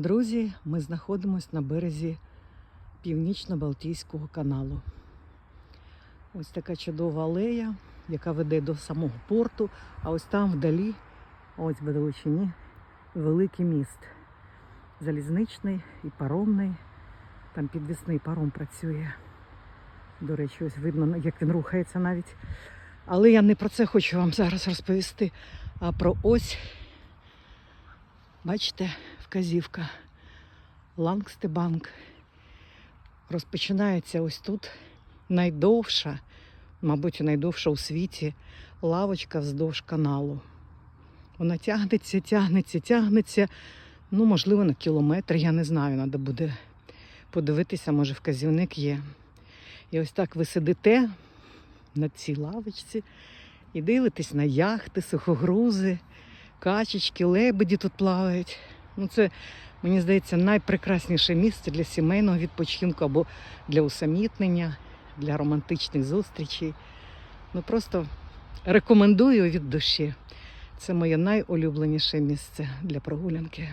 Друзі, ми знаходимося на березі Північно-Балтійського каналу. Ось така чудова алея, яка веде до самого порту. А ось там вдалі, ось в великий міст. Залізничний і паромний. Там підвісний паром працює. До речі, ось видно, як він рухається навіть. Але я не про це хочу вам зараз розповісти, а про ось, бачите, вказівка. Лангстебанк. Розпочинається ось тут найдовша, мабуть, найдовша у світі лавочка вздовж каналу. Вона тягнеться, тягнеться, тягнеться. Ну, можливо, на кілометр, я не знаю, треба буде подивитися, може, вказівник є. І ось так ви сидите на цій лавочці і дивитесь на яхти, сухогрузи, качечки, лебеді тут плавають. Ну, це, мені здається, найпрекрасніше місце для сімейного відпочинку або для усамітнення, для романтичних зустрічей. Ну просто рекомендую від душі. Це моє найулюбленіше місце для прогулянки.